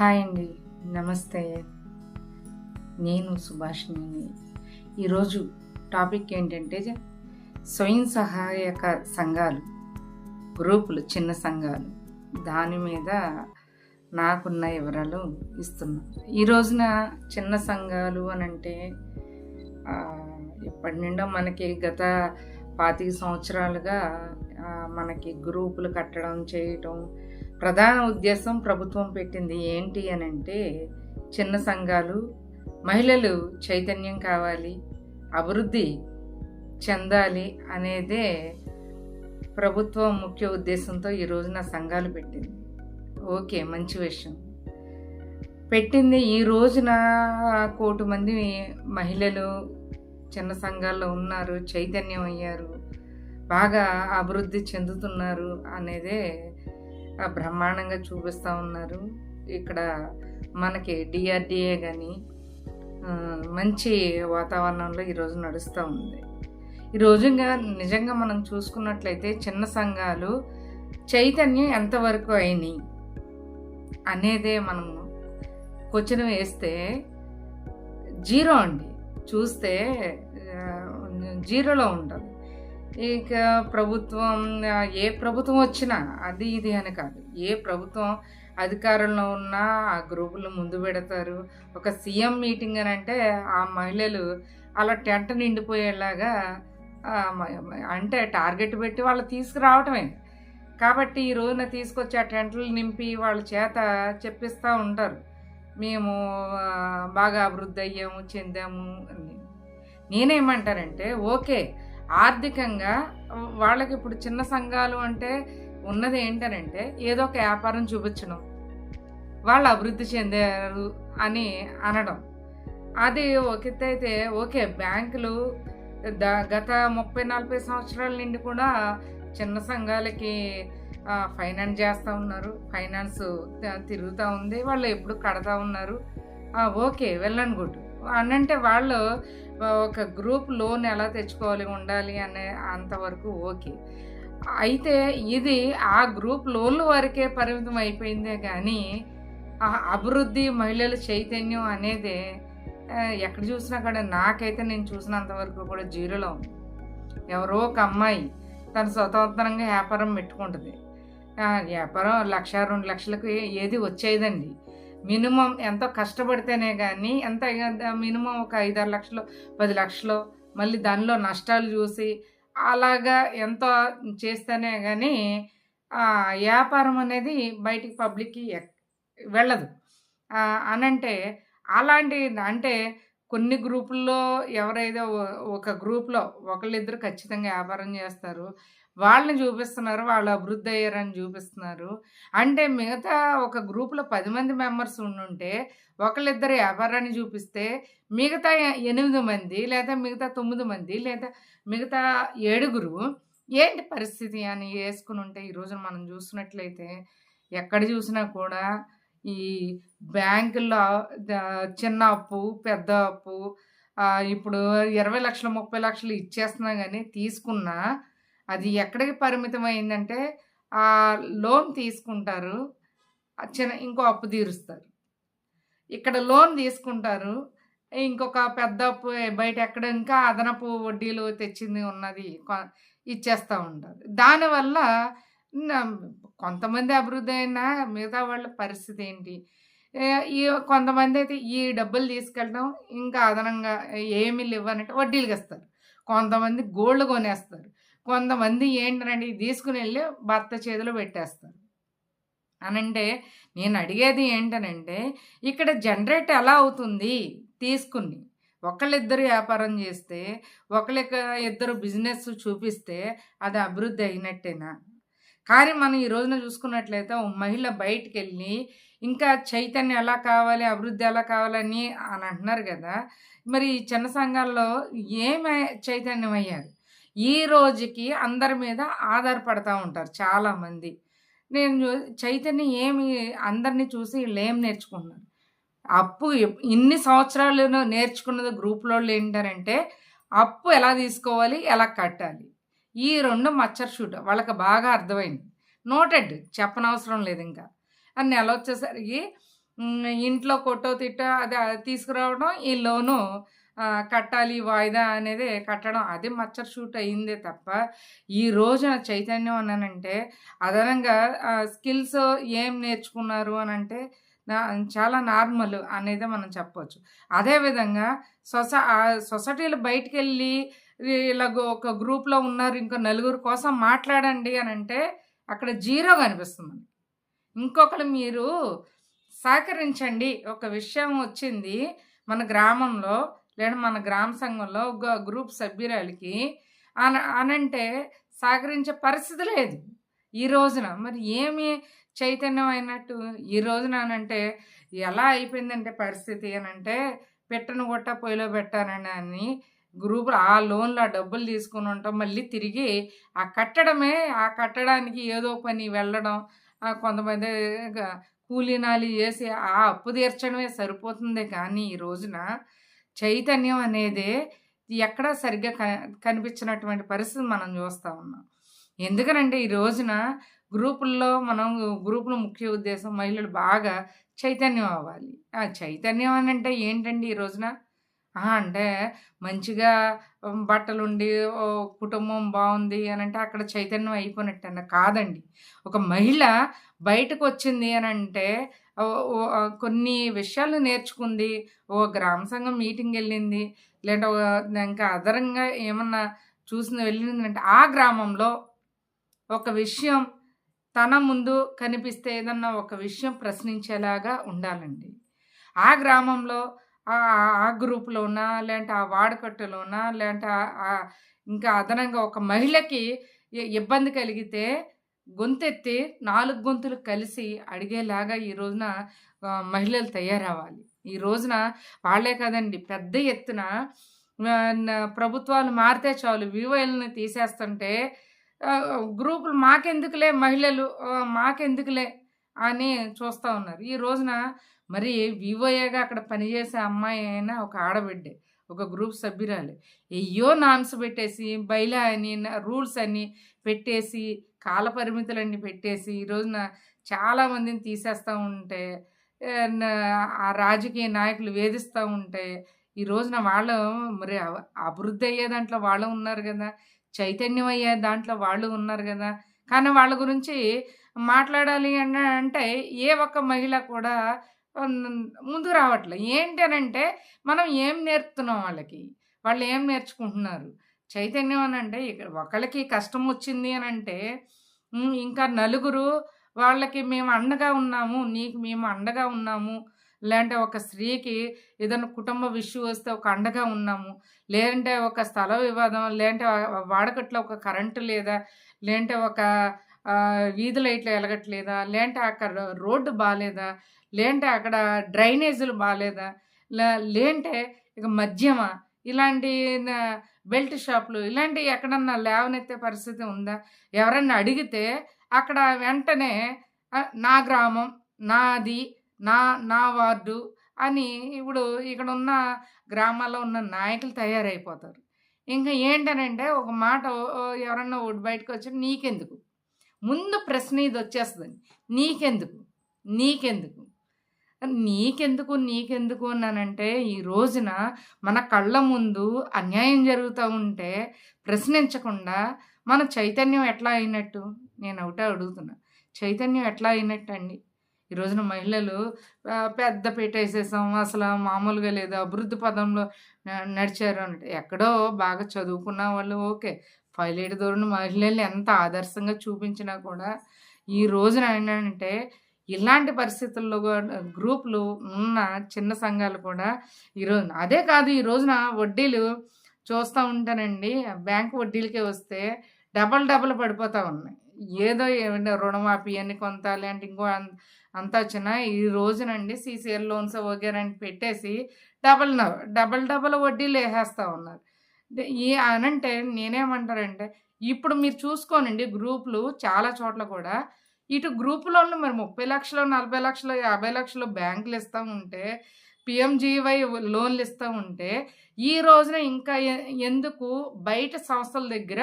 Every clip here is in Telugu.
హాయ్ అండి. నమస్తే. నేను సుభాషిణిని. ఈరోజు టాపిక్ ఏంటంటే స్వయం సహాయక సంఘాలు గ్రూపులు చిన్న సంఘాలు. దాని మీద నాకున్న వివరాలు ఇస్తున్నాను ఈ రోజున చిన్న సంఘాలు అని అంటే ఎప్పటి ఇప్పటి నిండా మనకి గత పాతిక సంవత్సరాలుగా మనకి గ్రూపులు కట్టడం చేయటం ప్రధాన ఉద్దేశం ప్రభుత్వం పెట్టింది ఏంటి అని అంటే చిన్న సంఘాలు మహిళలు చైతన్యం కావాలి అభివృద్ధి చెందాలి అనేదే ప్రభుత్వం ముఖ్య ఉద్దేశంతో ఈ రోజున సంఘాలు పెట్టింది. ఓకే మంచి విషయం. పెట్టింది ఈ రోజున కోటి మంది మహిళలు చిన్న సంఘాల్లో ఉన్నారు చైతన్యం అయ్యారు బాగా అభివృద్ధి చెందుతున్నారు అనేదే బ్రహ్మాండంగా చూపిస్తూ ఉన్నారు. ఇక్కడ మనకి డిఆర్డిఏ కానీ మంచి వాతావరణంలో ఈరోజు నడుస్తూ ఉంది. ఈ రోజుగా నిజంగా మనం చూసుకున్నట్లయితే చిన్న సంఘాలు చైతన్యం ఎంతవరకు అయినాయి అనేదే మనం క్వశ్చన్ వేస్తే జీరో అండి. చూస్తే జీరోలో ఉంటుంది ఇక ప్రభుత్వం ఏ ప్రభుత్వం వచ్చినా అది ఇది అని కాదు. ఏ ప్రభుత్వం అధికారంలో ఉన్నా ఆ గ్రూపులు ముందు పెడతారు. ఒక సీఎం మీటింగ్ అని అంటే ఆ మహిళలు అలా టెంట్ నిండిపోయేలాగా అంటే టార్గెట్ పెట్టి వాళ్ళు తీసుకురావటమే. కాబట్టి ఈ రోజున తీసుకొచ్చి ఆ టెంట్లు నింపి వాళ్ళ చేత చెప్పిస్తూ ఉంటారు. మేము బాగా అభివృద్ధి అయ్యాము చెందాము అని. నేనేమంటానంటే ఓకే ఆర్థికంగా వాళ్ళకి ఇప్పుడు చిన్న సంఘాలు అంటే ఉన్నది ఏంటనంటే ఏదో ఒక వ్యాపారం చూపించడం. వాళ్ళు అభివృద్ధి చెందారు అని అనడం. అది ఒక అయితే ఓకే బ్యాంకులు ద- గత ముప్పై నలభై సంవత్సరాల నుండి కూడా చిన్న సంఘాలకి ఫైనాన్స్ చేస్తూ ఉన్నారు. ఫైనాన్స్ తిరుగుతూ ఉంది. వాళ్ళు ఎప్పుడు కడతా ఉన్నారు. ఓకే వెళ్ళండి గుడ్. అనంటే వాళ్ళు ఒక గ్రూప్ లోన్ ఎలా తెచ్చుకోవాలి ఉండాలి అనే అంతవరకు ఓకే. అయితే ఇది ఆ గ్రూప్ లోన్ల వరకే పరిమితం అయిపోయిందే కానీ ఆ అభివృద్ధి మహిళల చైతన్యం అనేది ఎక్కడ చూసినా కూడా నాకైతే నేను చూసినంత వరకు కూడా జీరోలో ఉంది. ఎవరో ఒక అమ్మాయి తను స్వతంత్రంగా వ్యాపారం పెట్టుకుంటుంది. వ్యాపారం లక్ష రెండు లక్షలకు ఏది వచ్చేదండి. మినిమం ఎంతో కష్టపడితేనే కానీ ఎంత మినిమం ఒక ఐదారు లక్షలు పది లక్షలు మళ్ళీ దానిలో నష్టాలు చూసి అలాగా ఎంతో చేస్తేనే కానీ వ్యాపారం అనేది బయటికి పబ్లిక్కి వెళ్ళదు. అనంటే అలాంటి అంటే కొన్ని గ్రూపుల్లో ఎవరైతే ఒక గ్రూప్లో ఒకళ్ళిద్దరు ఖచ్చితంగా వ్యాపారం చేస్తారు. వాళ్ళని చూపిస్తున్నారు వాళ్ళు అభివృద్ధి అయ్యారని చూపిస్తున్నారు. అంటే మిగతా ఒక గ్రూప్లో పది మంది మెంబర్స్ ఉండుంటే ఒకళ్ళిద్దరు వ్యాపారాన్ని చూపిస్తే మిగతా ఎనిమిది మంది లేదా మిగతా తొమ్మిది మంది లేదా మిగతా ఏడుగురు ఏంటి పరిస్థితి అని వేసుకుని ఉంటే ఈరోజు మనం చూసినట్లయితే ఎక్కడ చూసినా కూడా ఈ బ్యాంకుల్లో చిన్న అప్పు పెద్ద అప్పు ఇప్పుడు ఇరవై లక్షలు ముప్పై లక్షలు ఇచ్చేస్తున్నా కానీ తీసుకున్నా అది ఎక్కడికి పరిమితం అయిందంటే ఆ లోన్ తీసుకుంటారు చిన్న ఇంకో అప్పు తీరుస్తారు. ఇక్కడ లోన్ తీసుకుంటారు ఇంకొక పెద్ద అప్పు బయట ఎక్కడ ఇంకా అదనపు వడ్డీలు తెచ్చింది ఉన్నది ఇచ్చేస్తూ ఉంటారు. దానివల్ల కొంతమంది అభివృద్ధి అయినా మిగతా వాళ్ళ పరిస్థితి ఏంటి? ఈ కొంతమంది అయితే ఈ డబ్బులు తీసుకెళ్ళడం ఇంకా అదనంగా ఏమి ఇవ్వనంటే వడ్డీలు ఇస్తారు. కొంతమంది గోల్డ్ కొనేస్తారు. కొంతమంది ఏంటంటే తీసుకుని వెళ్ళి భర్త చేతిలో పెట్టేస్తారు. అనంటే నేను అడిగేది ఏంటనంటే ఇక్కడ జనరేట్ ఎలా అవుతుంది తీసుకుని? ఒకళ్ళిద్దరు వ్యాపారం చేస్తే ఒకళ్ళ ఇద్దరు బిజినెస్ చూపిస్తే అది అభివృద్ధి అయినట్టేనా? కానీ మనం ఈ రోజున చూసుకున్నట్లయితే ఓ మహిళ బయటికి వెళ్ళి ఇంకా చైతన్యం ఎలా కావాలి అభివృద్ధి ఎలా కావాలని అని అంటున్నారు కదా. మరి ఈ చిన్న సంఘాల్లో ఏమి చైతన్యం అయ్యారు? ఈ రోజుకి అందరి మీద ఆధారపడతా ఉంటారు చాలామంది. నేను చూ- చైతన్యం ఏమి అందరినీ చూసి వీళ్ళు ఏం నేర్చుకున్నారు అప్పు ఇన్ని సంవత్సరాలు నేర్చుకున్నది గ్రూప్లో ఏంటంటే అప్పు ఎలా తీసుకోవాలి ఎలా కట్టాలి? ఈ రెండు మచ్చర్ షూట్ వాళ్ళకి బాగా అర్థమైంది. నోటెడ్ చెప్పనవసరం లేదు ఇంకా. అని నెల వచ్చేసరికి ఇంట్లో కొట్టో తిట్టో అది తీసుకురావడం ఈ లోను కట్టాలి వాయిదా అనేది కట్టడం అది మచ్చర్ షూట్ అయిందే తప్ప ఈ రోజున చైతన్యం అన్నానంటే అదనంగా స్కిల్స్ ఏం నేర్చుకున్నారు అని అంటే చాలా నార్మల్ అనేది మనం చెప్పవచ్చు అదేవిధంగా సొస ఆ సొసైటీలో బయటికి వెళ్ళి ఇలా ఒక గ్రూప్లో ఉన్నారు ఇంకో నలుగురు కోసం మాట్లాడండి అని అంటే అక్కడ జీరో కనిపిస్తుంది. ఇంకొకరు మీరు సహకరించండి. ఒక విషయం వచ్చింది మన గ్రామంలో లేదా మన గ్రామ సంఘంలో ఒక గ్రూప్ సభ్యురాలకి అన అనంటే సహకరించే పరిస్థితి లేదు. ఈ రోజున మరి ఏమి చైతన్యం అయినట్టు? ఈ రోజున అనంటే ఎలా అయిపోయిందంటే పరిస్థితి అని అంటే పెట్టను కొట్ట పొయ్యిలో పెట్టానని అని గ్రూపులు ఆ లోన్లో ఆ డబ్బులు తీసుకుని ఉంటాం. మళ్ళీ తిరిగి ఆ కట్టడమే ఆ కట్టడానికి ఏదో పని వెళ్ళడం కొంతమంది గ- కూలీనాలి చేసి ఆ అప్పు తీర్చడమే సరిపోతుంది. కానీ ఈ రోజున చైతన్యం అనేది ఎక్కడా సరిగ్గా క కనిపించినటువంటి పరిస్థితి మనం చూస్తూ ఉన్నాం. ఎందుకనంటే ఈ రోజున గ్రూపుల్లో మనం గ్రూపుల ముఖ్య ఉద్దేశం మహిళలు బాగా చైతన్యం అవ్వాలి. ఆ చైతన్యం అని అంటే ఏంటండి ఈ రోజున? అంటే మంచిగా ఉమ్, బట్టలు ఉండి ఓ కుటుంబం బాగుంది అని అంటే అక్కడ చైతన్యం అయిపోయినట్టు అన్న కాదండి. ఒక మహిళ బయటకు వచ్చింది అని అంటే కొన్ని విషయాలు నేర్చుకుంది. ఓ గ్రామ సంఘం మీటింగ్ వెళ్ళింది. లేదంటే ఇంకా అదనంగా ఏమన్నా చూసిన వెళ్ళింది అంటే ఆ గ్రామంలో ఒక విషయం తన ముందు కనిపిస్తే ఏదన్నా ఒక విషయం ప్రశ్నించేలాగా ఉండాలండి. ఆ గ్రామంలో ఆ గ్రూప్లోనా లేదంటే ఆ వాడకట్టులోనా లేదంటే ఇంకా అదనంగా ఒక మహిళకి ఇబ్బంది కలిగితే గొంతెత్తి నాలుగు గొంతులు కలిసి అడిగేలాగా ఈ రోజున మహిళలు తయారవ్వాలి. ఈ రోజున వాళ్ళే కదండి పెద్ద ఎత్తున ప్రభుత్వాలు మారితే చాలు వివోఎల్ని తీసేస్తుంటే గ్రూపులు మాకెందుకులే మహిళలు మాకెందుకులే అని చూస్తూ ఉన్నారు. ఈ రోజున మరి వివోఏగా అక్కడ పనిచేసే అమ్మాయి అయినా ఒక ఆడబిడ్డే ఒక గ్రూప్ సభ్యురాలు. అయ్యో నామ్స్ పెట్టేసి బైలా అని రూల్స్ అని పెట్టేసి కాలపరిమితులన్నీ పెట్టేసి ఈ రోజున చాలామందిని తీసేస్తూ ఉంటే ఆ రాజకీయ నాయకులు వేధిస్తూ ఉంటే ఈ రోజున వాళ్ళు మరి అవ- అభివృద్ధి అయ్యే దాంట్లో వాళ్ళు ఉన్నారు కదా చైతన్యం అయ్యే దాంట్లో వాళ్ళు ఉన్నారు కదా కానీ వాళ్ళ గురించి మాట్లాడాలి అంటే ఏ ఒక్క మహిళ కూడా ముందు రావట్లేదు రావట్లే. ఏంటి అని అంటే మనం ఏం నేర్పుతున్నాం వాళ్ళకి? వాళ్ళు ఏం నేర్చుకుంటున్నారు? చైతన్యం అని అంటే ఇక్కడ ఒకళ్ళకి కష్టం వచ్చింది అని అంటే ఇంకా నలుగురు వాళ్ళకి మేము అండగా ఉన్నాము నీకు మేము అండగా ఉన్నాము. లేదంటే ఒక స్త్రీకి ఏదైనా కుటుంబ విషయం వస్తే ఒక అండగా ఉన్నాము. లేదంటే ఒక స్థల వివాదం లేదంటే వాడకట్లో ఒక కరెంటు లేదా లేదంటే ఒక వీధి లైట్లు వెలగట్లేదా లేదంటే అక్కడ రోడ్డు బాగాలేదా లేదంటే అక్కడ డ్రైనేజీలు బాగాలేదా లేంటే లేదంటే ఇక మద్యమా ఇలాంటి బెల్ట్ షాపులు ఇలాంటివి ఎక్కడన్నా లేవనెత్తే పరిస్థితి ఉందా? ఎవరన్నా అడిగితే అక్కడ వెంటనే నా గ్రామం నాది నా నా వార్డు అని ఇప్పుడు ఇక్కడ ఉన్న గ్రామాల్లో ఉన్న నాయకులు తయారైపోతారు. ఇంకా ఏంటనంటే ఒక మాట ఎవరన్నా ఒకటి బయటకు వచ్చి నీకెందుకు? ముందు ప్రశ్న ఇది వచ్చేస్తుంది నీకెందుకు? నీకెందుకు? నీకెందుకు? నీకెందుకు అన్నానంటే ఈ రోజున మన కళ్ళ ముందు అన్యాయం జరుగుతూ ఉంటే ప్రశ్నించకుండా మన చైతన్యం ఎట్లా అయినట్టు? నేను ఒకటే అడుగుతున్నా. చైతన్యం ఎట్లా అయినట్టు అండి ఈ రోజున మహిళలు పెద్ద పీట వేసేసాం అసలు మామూలుగా లేదు అభివృద్ధి పదంలో నడిచారు అంటే ఎక్కడో బాగా చదువుకున్న వాళ్ళు ఓకే. పైలేటి ధోరణి మహిళల్ని ఎంత ఆదర్శంగా చూపించినా కూడా ఈ రోజున ఏంటంటే ఇలాంటి పరిస్థితుల్లో కూడా గ్రూపులు ఉన్న చిన్న సంఘాలు కూడా ఈరోజు అదే కాదు ఈ రోజున వడ్డీలు చూస్తూ ఉంటానండి. బ్యాంక్ వడ్డీలకే వస్తే డబల్ డబల్ పడిపోతూ ఉన్నాయి. ఏదో ఏమైనా రుణమాఫీ అని కొంత లేదంటే ఇంకో అంతా వచ్చిన ఈ రోజునండి సీసీఎల్ లోన్స్ వగేరని పెట్టేసి డబల్ డబల్ డబల్ వడ్డీలు వేసేస్తూ ఉన్నారు. అంటే ఈ అనంటే నేనేమంటారంటే ఇప్పుడు మీరు చూసుకోనండి గ్రూపులు చాలా చోట్ల కూడా ఇటు గ్రూపులలో మరి ముప్పై లక్షలు నలభై లక్షలు యాభై లక్షలు బ్యాంకులు ఇస్తూ ఉంటే పిఎంజీవై లోన్లు ఇస్తూ ఉంటే ఈ రోజున ఇంకా ఎందుకు బయట సంస్థల దగ్గర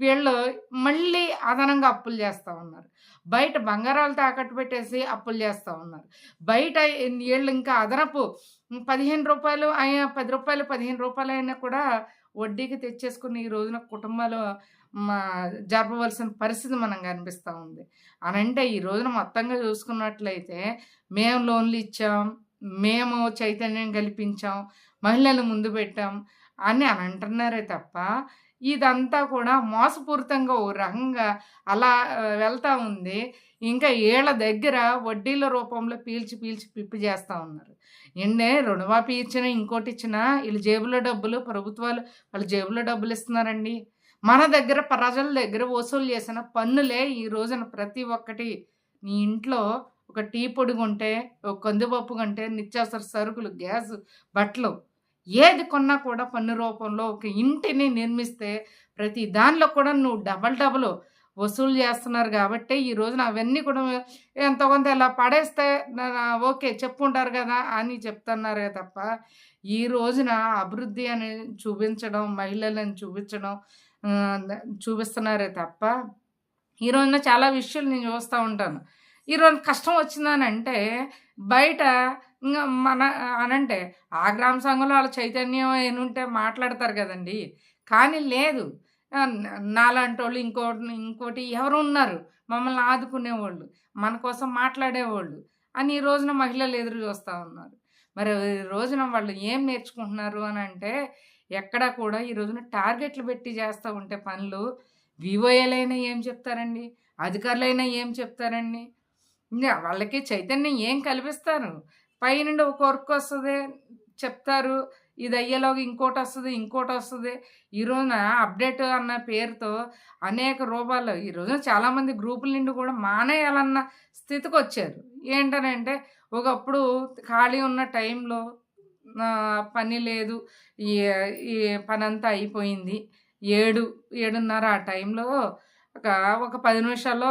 వీళ్ళు మళ్ళీ అదనంగా అప్పులు చేస్తూ ఉన్నారు. బయట బంగారాలు తాకట్టు పెట్టేసి అప్పులు చేస్తూ ఉన్నారు. బయట వీళ్ళు ఇంకా అదనపు పదిహేను రూపాయలు అయినా పది రూపాయలు పదిహేను రూపాయలు అయినా కూడా వడ్డీకి తెచ్చేసుకుని ఈ రోజున కుటుంబాలు మా జరపవలసిన పరిస్థితి మనం కనిపిస్తూ ఉంది. అని అంటే ఈ రోజున మొత్తంగా చూసుకున్నట్లయితే మేము లోన్లు ఇచ్చాం మేము చైతన్యం కల్పించాం మహిళలు ముందు పెట్టాం అని అని అంటున్నారే తప్ప ఇదంతా కూడా మోసపూరితంగా ఓ రకంగా అలా వెళ్తూ ఉంది. ఇంకా ఏళ్ళ దగ్గర వడ్డీల రూపంలో పీల్చి పీల్చి పిప్పి చేస్తూ ఉన్నారు. ఎండే రుణమాఫీ ఇచ్చినా ఇంకోటి ఇచ్చినా వీళ్ళ జేబులో డబ్బులు ప్రభుత్వాలు వాళ్ళ జేబులో డబ్బులు ఇస్తున్నారండి. మన దగ్గర ప్రజల దగ్గర వసూలు చేసిన పన్నులే ఈ రోజున ప్రతి ఒక్కటి. నీ ఇంట్లో ఒక టీ పొడి కొంటే ఒక కందిపప్పు కొంటే నిత్యావసర సరుకులు గ్యాస్ బట్టలు ఏది కొన్నా కూడా పన్ను రూపంలో ఒక ఇంటిని నిర్మిస్తే ప్రతి దానిలో కూడా నువ్వు డబల్ డబల్ వసూలు చేస్తున్నారు కాబట్టి ఈ రోజున అవన్నీ కూడా ఎంత కొంత ఇలా పడేస్తే ఓకే చెప్పుంటారు కదా అని చెప్తున్నారే తప్ప ఈ రోజున అభివృద్ధి అని చూపించడం మహిళలను చూపించడం చూపిస్తున్నారే తప్ప ఈ రోజున చాలా విషయాలు నేను చూస్తూ ఉంటాను. ఈ రోజు కష్టం వచ్చిందని అంటే బయట ఇంకా మన అనంటే ఆ గ్రామ సంఘంలో వాళ్ళ చైతన్యం ఏనుంటే మాట్లాడతారు కదండి. కానీ లేదు. నాలాంటి వాళ్ళు ఇంకోటి ఇంకోటి ఎవరు ఉన్నారు? మమ్మల్ని ఆదుకునేవాళ్ళు మన కోసం మాట్లాడేవాళ్ళు అని ఈ రోజున మహిళలు ఎదురు చూస్తూ ఉన్నారు. మరి రోజున వాళ్ళు ఏం నేర్చుకుంటున్నారు అని అంటే ఎక్కడా కూడా ఈ రోజున టార్గెట్లు పెట్టి చేస్తూ ఉంటే పనులు వివోఏలైనా ఏం చెప్తారండి? అధికారులైనా ఏం చెప్తారండి? వాళ్ళకి చైతన్యం ఏం కల్పిస్తారు? పైనుండి ఒక వర్క్ వస్తుంది చెప్తారు ఇది అయ్యేలోగా ఇంకోటి వస్తుంది ఇంకోటి వస్తుంది. ఈ రోజున అప్డేట్ అన్న పేరుతో అనేక రూపాలు ఈ రోజున చాలామంది గ్రూపుల నుండి కూడా మానేయాలన్న స్థితికి వచ్చారు. ఏంటనంటే ఒకప్పుడు ఖాళీ ఉన్న టైంలో పని లేదు ఈ పని అంతా అయిపోయింది. ఏడు ఏడున్నర ఆ టైంలో ఒక ఒక పది నిమిషాల్లో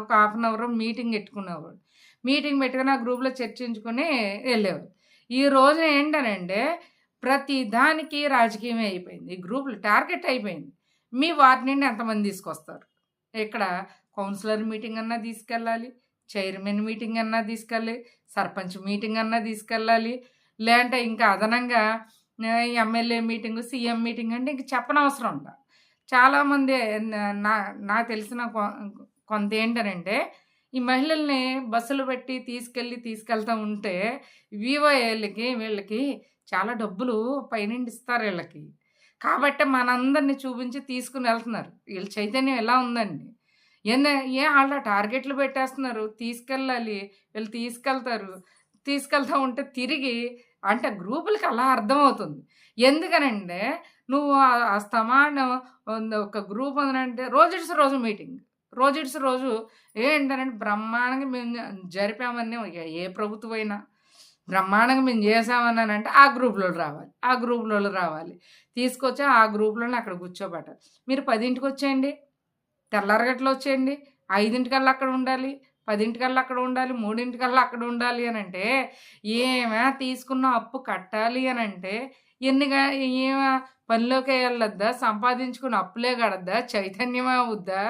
ఒక హాఫ్ అన్ అవర్ మీటింగ్ పెట్టుకునేవాడు. మీటింగ్ పెట్టుకుని ఆ గ్రూప్లో చర్చించుకుని వెళ్ళేవారు ఈ రోజు ఏంటనంటే ప్రతి దానికి రాజకీయమే అయిపోయింది. ఈ గ్రూపులు టార్గెట్ అయిపోయింది. మీ వార్డు నుండి ఎంతమంది తీసుకొస్తారు? ఇక్కడ కౌన్సిలర్ మీటింగ్ అన్నా తీసుకెళ్ళాలి చైర్మన్ మీటింగ్ అన్నా తీసుకెళ్ళాలి సర్పంచ్ మీటింగ్ అన్నా తీసుకెళ్ళాలి లేదంటే ఇంకా అదనంగా ఎమ్మెల్యే మీటింగ్ సీఎం మీటింగ్ అంటే ఇంక చెప్పనవసరం ఉందా చాలామంది నా- నాకు తెలిసిన కొ- కొంత ఏంటనంటే ఈ మహిళల్ని బస్సులు పెట్టి తీసుకెళ్ళి తీసుకెళ్తూ ఉంటే వివోఏళ్ళకి వీళ్ళకి చాలా డబ్బులు పైనుండి ఇస్తారు వీళ్ళకి. కాబట్టి మనందరిని చూపించి తీసుకుని వెళ్తున్నారు. వీళ్ళ చైతన్యం ఎలా ఉందండి? ఏంద ఏ వాళ్ళ టార్గెట్లు పెట్టేస్తున్నారు? తీసుకెళ్ళాలి వీళ్ళు తీసుకెళ్తారు. తీసుకెళ్తా ఉంటే తిరిగి అంటే గ్రూపులకి అలా అర్థమవుతుంది. ఎందుకనంటే నువ్వు ఆ- స్తమానం ఒక గ్రూప్ ఉందంటే రోజు ఇట్స్ రోజు మీటింగ్. రోజు ఇట్స్ రోజు ఏంటంటే బ్రహ్మాండంగా మేము జరిపామని ఏ ప్రభుత్వం అయినా బ్రహ్మాండంగా మేము చేసామని అంటే ఆ గ్రూప్లో రావాలి. ఆ గ్రూప్లో రావాలి. తీసుకొచ్చి ఆ గ్రూప్లోనే అక్కడ కూర్చోబెట్టాలి. మీరు పదింటికి వచ్చేయండి. తెల్లారగట్లో వచ్చేయండి. ఐదింటికల్లా అక్కడ ఉండాలి. పదింటికల్లా అక్కడ ఉండాలి. మూడింటికల్లా అక్కడ ఉండాలి అని అంటే ఏమైనా తీసుకున్న అప్పు కట్టాలి అని అంటే ఎన్నిగా ఏమా పనిలోకి వెళ్ళొద్దా? సంపాదించుకుని అప్పులే కడద్దా చైతన్యమే అవుద్దా?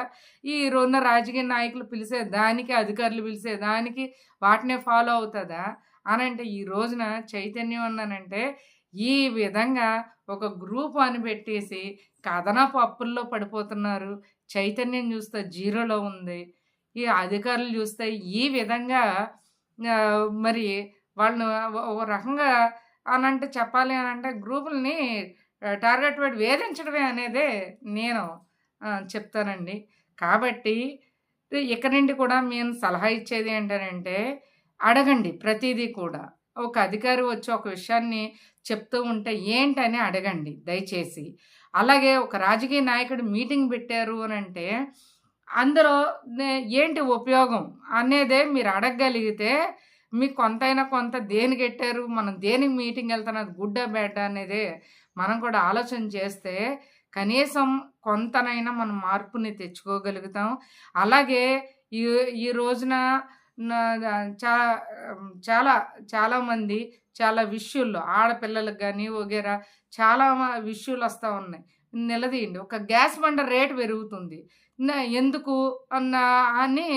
ఈ రోజున రాజకీయ నాయకులు పిలిచే దానికి అధికారులు పిలిచే దానికి వాటినే ఫాలో అవుతుందా? అని అంటే ఈ రోజున చైతన్యం అన్నానంటే ఈ విధంగా ఒక గ్రూప్ అని పెట్టేసి కథనపు అప్పుల్లో పడిపోతున్నారు. చైతన్యం చూస్తే జీరోలో ఉంది. ఈ అధికారులు చూస్తే ఈ విధంగా మరి వాళ్ళను ఒక రకంగా అని అంటే చెప్పాలి అని అంటే గ్రూపుల్ని టార్గెట్ పెట్టి వేధించడమే అనేదే నేను చెప్తానండి. కాబట్టి ఇక్కడి నుండి కూడా మేము సలహా ఇచ్చేది ఏంటంటే అడగండి ప్రతిదీ కూడా. ఒక అధికారి వచ్చి ఒక విషయాన్ని చెప్తూ ఉంటే ఏంటని అడగండి దయచేసి. అలాగే ఒక రాజకీయ నాయకుడు మీటింగ్ పెట్టారు అని అంటే అందులో ఏంటి ఉపయోగం అనేదే మీరు అడగగలిగితే మీకు కొంతైనా కొంత దేని గెట్టారు? మనం దేనికి మీటింగ్ వెళ్తున్నది గుడ్డ బ్యాడ్ అనేది మనం కూడా ఆలోచన చేస్తే కనీసం కొంతనైనా మనం మార్పుని తెచ్చుకోగలుగుతాం. అలాగే ఈ ఈ రోజున చాలా చా చాలా చాలామంది చాలా విషయాల్లో ఆడపిల్లలకు కానీ వగేరా చాలా విషయాలు వస్తూ ఉన్నాయి. నిలదీయండి. ఒక గ్యాస్ బండ రేటు పెరుగుతుంది. ఎందుకు అన్న అని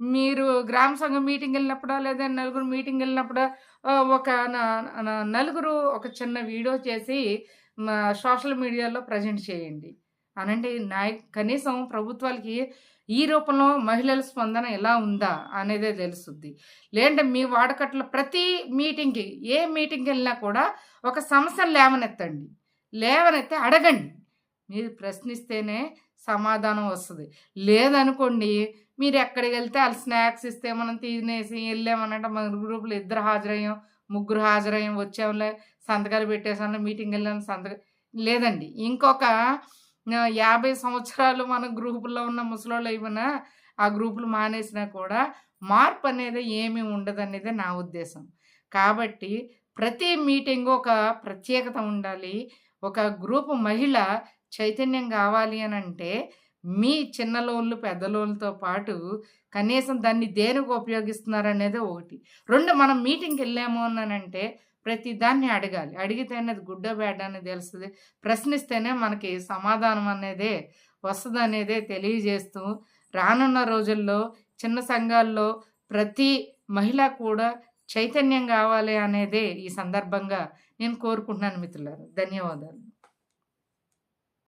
మీరు గ్రామ సంఘం మీటింగ్ వెళ్ళినప్పుడా లేదా నలుగురు మీటింగ్ వెళ్ళినప్పుడు ఒక నలుగురు ఒక చిన్న వీడియో చేసి మా సోషల్ మీడియాలో ప్రజెంట్ చేయండి. అనంటే నాయ కనీసం ప్రభుత్వాలకి ఈ రూపంలో మహిళల స్పందన ఎలా ఉందా అనేదే తెలుస్తుంది లేదంటే మీ వాడకట్లో ప్రతి మీటింగ్కి ఏ మీటింగ్కి వెళ్ళినా కూడా ఒక సమస్యను లేవనెత్తండి. లేవనెత్తే అడగండి. మీరు ప్రశ్నిస్తేనే సమాధానం వస్తుంది. లేదనుకోండి మీరు ఎక్కడికి వెళ్తే వాళ్ళు స్నాక్స్ ఇస్తే మనం తినేసి వెళ్ళామనంటే మన గ్రూపులు ఇద్దరు హాజరయ్యాం ముగ్గురు హాజరయ్యాం వచ్చాంలే సంతకాలు పెట్టేసాను మీటింగ్ వెళ్ళాను సంతకం లేదండి. ఇంకొక యాభై సంవత్సరాలు మన గ్రూపుల్లో ఉన్న ముసలోళ్ళు ఏమైనా ఆ గ్రూపులు మానేసినా కూడా మార్పు అనేది ఏమీ ఉండదు అనేది నా ఉద్దేశం. కాబట్టి ప్రతి మీటింగ్ ఒక ప్రత్యేకత ఉండాలి. ఒక గ్రూపు మహిళ చైతన్యం కావాలి అని అంటే మీ చిన్న పెద్దలోళ్ళతో పాటు కనీసం దాన్ని దేనికి ఉపయోగిస్తున్నారు అనేది ఒకటి. రెండు మనం మీటింగ్కి వెళ్ళాము అన్నానంటే ప్రతి దాన్ని అడగాలి. అడిగితేనే అది గుడ్డ బ్యాడ్ అనేది తెలుస్తుంది. ప్రశ్నిస్తేనే మనకి సమాధానం అనేదే వస్తుంది అనేదే తెలియజేస్తూ రానున్న రోజుల్లో చిన్న సంఘాల్లో ప్రతి మహిళ కూడా చైతన్యం కావాలి అనేదే ఈ సందర్భంగా నేను కోరుకుంటున్నాను మిత్రులారు. ధన్యవాదాలు.